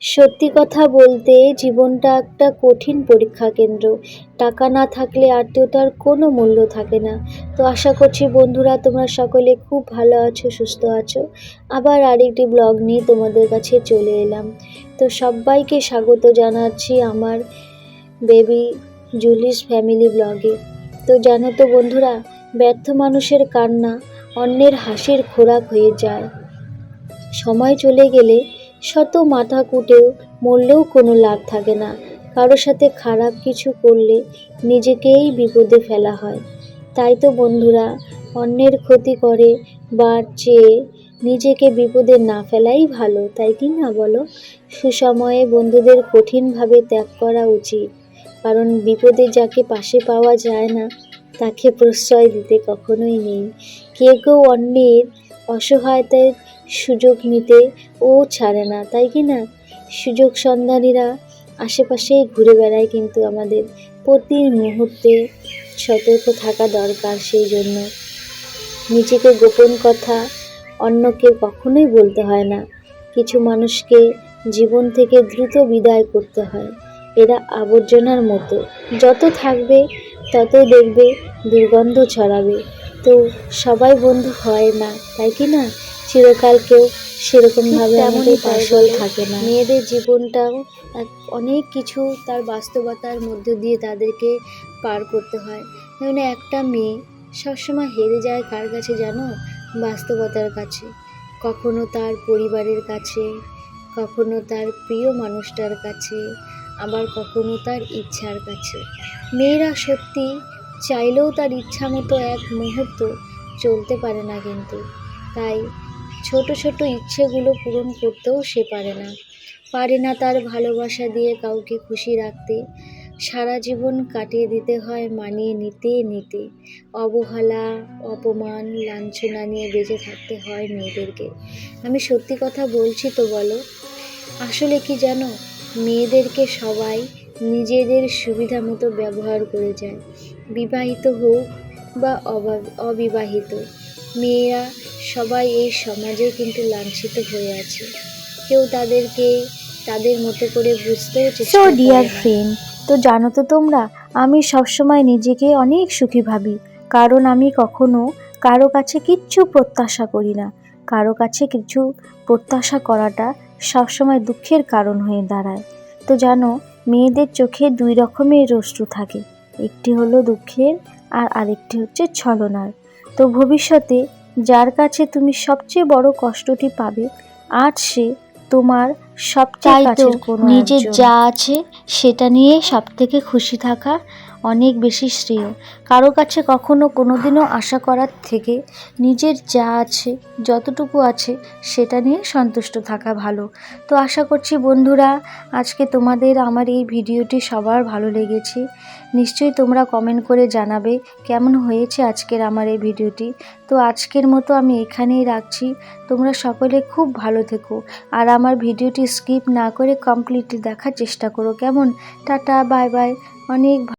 সত্যি কথা বলতে জীবনটা একটা কঠিন পরীক্ষা কেন্দ্র। টাকা না থাকলে আত্মীয়তার কোনো মূল্য থাকে না। তো আশা করছি বন্ধুরা, তোমরা সকলে খুব ভালো আছো, সুস্থ আছো। আবার আরেকটি ব্লগ নিয়ে তোমাদের কাছে চলে এলাম। তো সবাইকে স্বাগত জানাচ্ছি আমার বেবি জুলিস ফ্যামিলি ব্লগে। তো জানো তো বন্ধুরা, ব্যর্থ মানুষের কান্না অন্যের হাসির খোরাক হয়ে যায়। সময় চলে গেলে শত মাথা কুটেও মরলেও কোনো লাভ থাকে না। কারোর সাথে খারাপ কিছু করলে নিজেকেই বিপদে ফেলা হয়। তাই তো বন্ধুরা, অন্যের ক্ষতি করে বা চেয়ে নিজেকে বিপদে না ফেলাই ভালো, তাই কি না বলো? সুসময়ে বন্ধুদের কঠিনভাবে ত্যাগ করা উচিত। কারণ বিপদে যাকে পাশে পাওয়া যায় না, তাকে প্রশ্রয় দিতে কখনোই নেই। কেউ কেউ অন্যের অসহায়তার সুযোগ নিতে ও ছাড়ে না, তাই কি না? সুযোগ সন্ধানীরা আশেপাশে ঘুরে বেড়ায় কিন্তু আমাদের প্রতি মুহূর্তে সতর্ক থাকা দরকার সেই জন্য। নিজেকে গোপন কথা অন্যকে কখনোই বলতে হয় না। কিছু মানুষকে জীবন থেকে দ্রুত বিদায় করতে হয়। এরা আবর্জনার মতো। যত থাকবে তত দেখবে দুর্গন্ধ ছড়াবে। তো সবাই বন্ধু হয় না, তাই কি না? চিরকাল কেউ সেরকমভাবে আমাদের পাশল থাকে না। মেয়েদের জীবনটাও অনেক কিছু তার বাস্তবতার মধ্যে দিয়ে তাদেরকে পার করতে হয়। যেমন একটা মেয়ে সবসময় হেরে যায় কার কাছে জানো? বাস্তবতার কাছে। কখনো তার পরিবারের কাছে কখনো তার প্রিয় মানুষটার কাছে আবার কখনো তার ইচ্ছার কাছে। মেয়েরা সত্যি চাইলেও তার ইচ্ছা মতো এক মুহূর্ত চলতে পারে না কিন্তু। তাই ছোট ছোট ইচ্ছেগুলো পূরণ করতেও সে পারে না। পারে না তার ভালোবাসা দিয়ে কাউকে খুশি রাখতে। সারা জীবন কাটিয়ে দিতে হয়, মানিয়ে নিতে নিতে। অবহেলা, অপমান, লাঞ্ছনা নিয়ে বেঁচে থাকতে হয় মেয়েদেরকে। আমি সত্যি কথা বলছি তো বলো, আসলে কি জানো? মেয়েদেরকে সবাই নিজেদের সুবিধা মতো ব্যবহার করে যায়। বিবাহিত হোক বা অবা- অবিবাহিত। মেয়েরা সবাই এই সমাজে কিন্তু লাঞ্ছিত হয়ে আছে। কেউ তাদেরকে তাদের মতো করে বুঝতেও সো ডিয়ার ফ্রেন্ড তো জানো তো তোমরা আমি সবসময় নিজেকে অনেক সুখী ভাবি কারণ আমি কখনো কারও কাছে কিচ্ছু প্রত্যাশা করি না। কারও কাছে কিছু প্রত্যাশা করাটা সবসময় দুঃখের কারণ হয়ে দাঁড়ায়। তো জানো মেয়েদের চোখে দুই রকমের অশ্রু থাকে একটি হলো দুঃখের আর আরেকটি হচ্ছে ছলনার। তো ভবিষ্যতে যার কাছে তুমি সবচেয়ে বড় কষ্টটি পাবে আজ সে তোমার সবচেয়ে কাছের কোনো নিজের একজন। যা আছে সেটা নিয়ে সব থেকে খুশি থাকা অনেক বেশি শ্রেয়। কারও কাছে কখনো কোনো দিনও আশা করার থেকে নিজের যা আছে, যতটুকু আছে, সেটা নিয়ে সন্তুষ্ট থাকা ভালো। তো আশা করছি বন্ধুরা, আজকে তোমাদের আমার এই ভিডিওটি সবার ভালো লেগেছে। নিশ্চয়ই তোমরা কমেন্ট করে জানাবে কেমন হয়েছে আজকের আমার এই ভিডিওটি। তো আজকের মতো আমি এখানেই রাখছি। তোমরা সকলে খুব ভালো থেকো। আর আমার ভিডিওটি স্কিপ না করে কমপ্লিটলি দেখার চেষ্টা করো। কেমন? টাটা বাই বাই অনেক